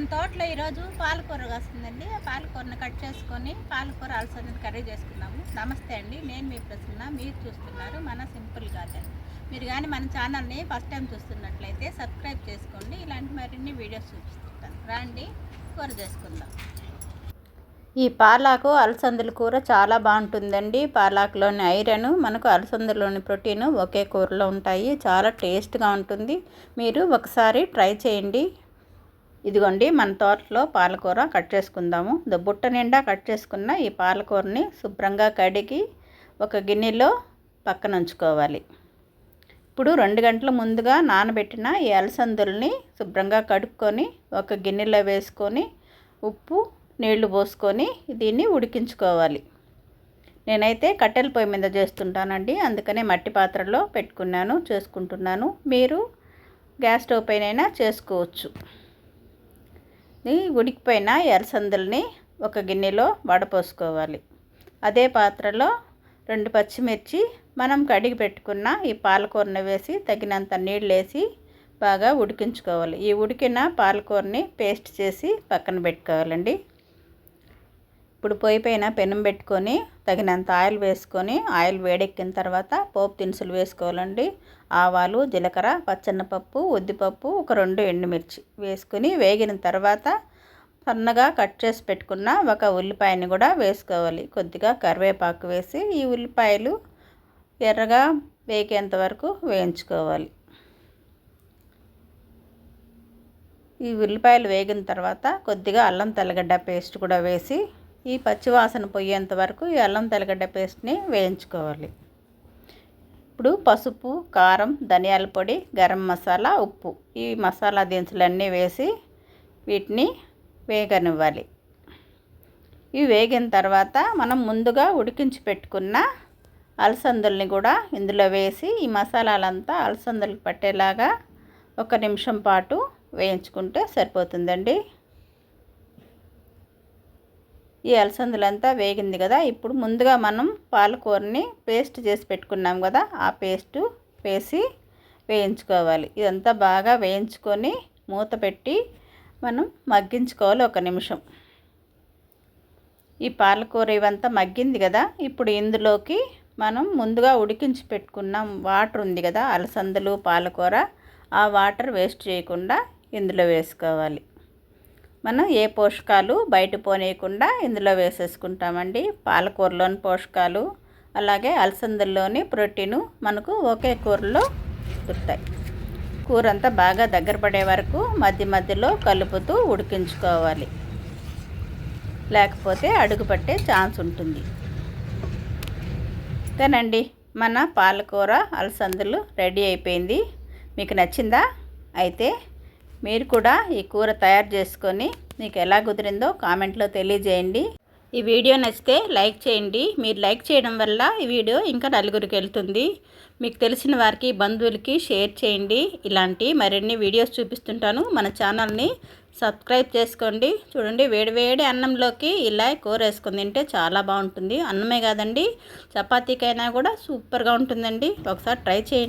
మన తోటలో ఈరోజు పాలకూర వస్తుందండి ఆ పాలకూరని కట్ చేసుకొని పాలకూర అలసంది కర్రీ చేసుకున్నాము నమస్తే అండి. నేను మీ ప్రసన్న. మీరు చూస్తున్నారు మన సింపుల్ గార్డెన్. మీరు కానీ మన ఛానల్ని ఫస్ట్ టైం చూస్తున్నట్లయితే సబ్స్క్రైబ్ చేసుకోండి. ఇలాంటి మరిన్ని వీడియోస్ చూపిస్తుంటాను రండి కూర చేసుకుందాం. ఈ పాలాకు అలసందల కూర చాలా బాగుంటుందండి. పాలాకులోని ఐరన్ మనకు అలసందలోని ప్రోటీన్ ఒకే కూరలో ఉంటాయి. చాలా టేస్ట్గా ఉంటుంది. మీరు ఒకసారి ట్రై చేయండి. ఇదిగోండి మన తోటలో పాలకూర కట్ చేసుకుందాము. ద బుట్ట నిండా కట్ చేసుకున్న ఈ పాలకూరని శుభ్రంగా కడిగి ఒక గిన్నెలో పక్కన ఉంచుకోవాలి. ఇప్పుడు రెండు గంటల ముందుగా నానబెట్టిన ఈ అలసందుల్ని శుభ్రంగా కడుక్కొని ఒక గిన్నెలో వేసుకొని ఉప్పు నీళ్ళు పోసుకొని దీన్ని ఉడికించుకోవాలి. నేనైతే కట్టెల పొయ్యి మీద చేస్తుంటానండి. అందుకనే మట్టి పాత్రలో పెట్టుకున్నాను చేసుకుంటున్నాను. మీరు గ్యాస్ స్టవ్ పైన చేసుకోవచ్చు. ఉడికిపోయిన ఎర్రసందుల్ని ఒక గిన్నెలో వడపోసుకోవాలి. అదే పాత్రలో రెండు పచ్చిమిర్చి మనం కడిగి పెట్టుకున్న ఈ పాలకూరని వేసి తగినంత నీళ్ళు వేసి బాగా ఉడికించుకోవాలి. ఈ ఉడికిన పాలకూరని పేస్ట్ చేసి పక్కన పెట్టుకోవాలండి. ఇప్పుడు పొయ్యి పైన పెనం పెట్టుకొని తగినంత ఆయిల్ వేసుకొని ఆయిల్ వేడెక్కిన తర్వాత పోపు దినుసులు వేసుకోవాలండి. ఆవాలు జీలకర్ర పచ్చన్నపప్పు ఉద్దిపప్పు ఒక రెండు ఎండుమిర్చి వేసుకొని వేగిన తర్వాత సన్నగా కట్ చేసి పెట్టుకున్న ఒక ఉల్లిపాయని కూడా వేసుకోవాలి. కొద్దిగా కరివేపాకు వేసి ఈ ఉల్లిపాయలు ఎర్రగా వేగేంత వరకు వేయించుకోవాలి. ఈ ఉల్లిపాయలు వేగిన తర్వాత కొద్దిగా అల్లం తెల్లగడ్డ పేస్ట్ కూడా వేసి ఈ పచ్చివాసన పోయేంత వరకు ఈ అల్లం తెల్లగడ్డ పేస్ట్ని వేయించుకోవాలి. ఇప్పుడు పసుపు కారం ధనియాల పొడి గరం మసాలా ఉప్పు. ఈ మసాలా దినుసులన్నీ వేసి వీటిని వేగనివ్వాలి. ఇవి వేగిన తర్వాత మనం ముందుగా ఉడికించి పెట్టుకున్న అలసందుల్ని కూడా ఇందులో వేసి ఈ మసాలాలంతా అలసందులకు పట్టేలాగా ఒక నిమిషం పాటు వేయించుకుంటే సరిపోతుందండి. ఈ అలసందులంతా వేగింది కదా. ఇప్పుడు ముందుగా మనం పాలకూరని పేస్ట్ చేసి పెట్టుకున్నాం కదా. ఆ పేస్టు వేసి వేయించుకోవాలి. ఇదంతా బాగా వేయించుకొని మూత పెట్టి మనం మగ్గించుకోవాలి ఒక నిమిషం. ఈ పాలకూర ఇవంతా మగ్గింది కదా. ఇప్పుడు ఇందులోకి మనం ముందుగా ఉడికించి పెట్టుకున్నాం వాటర్ ఉంది కదా. అలసందలు పాలకూర ఆ వాటర్ వేస్ట్ చేయకుండా ఇందులో వేసుకోవాలి. మనం ఏ పోషకాలు బయట పోనీయకుండా ఇందులో వేసేసుకుంటామండి. పాలకూరలోని పోషకాలు అలాగే అలసందల్లోని ప్రోటీను మనకు ఒకే కూరలో దొరుకుతాయి. కూర అంతా బాగా దగ్గర పడే వరకు మధ్య మధ్యలో కలుపుతూ ఉడికించుకోవాలి. లేకపోతే అడుగు పట్టే ఛాన్స్ ఉంటుంది. అంతేనండి మన పాలకూర అలసందలు రెడీ అయిపోయింది. మీకు నచ్చిందా? అయితే మీరు కూడా ఈ కూర తయారు చేసుకొని మీకు ఎలా కుదిరిందో కామెంట్లో తెలియజేయండి. ఈ వీడియో నచ్చితే లైక్ చేయండి. మీరు లైక్ చేయడం వల్ల ఈ వీడియో ఇంకా నలుగురికి వెళ్తుంది. మీకు తెలిసిన వారికి బంధువులకి షేర్ చేయండి. ఇలాంటి మరిన్ని వీడియోస్ చూపిస్తుంటాను. మన ఛానల్ని సబ్స్క్రైబ్ చేసుకోండి. చూడండి వేడివేడి అన్నంలోకి ఇలా కూర వేసుకుని తింటే చాలా బాగుంటుంది. అన్నమే కాదండి చపాతీకైనా కూడా సూపర్గా ఉంటుందండి. ఒకసారి ట్రై చేయండి.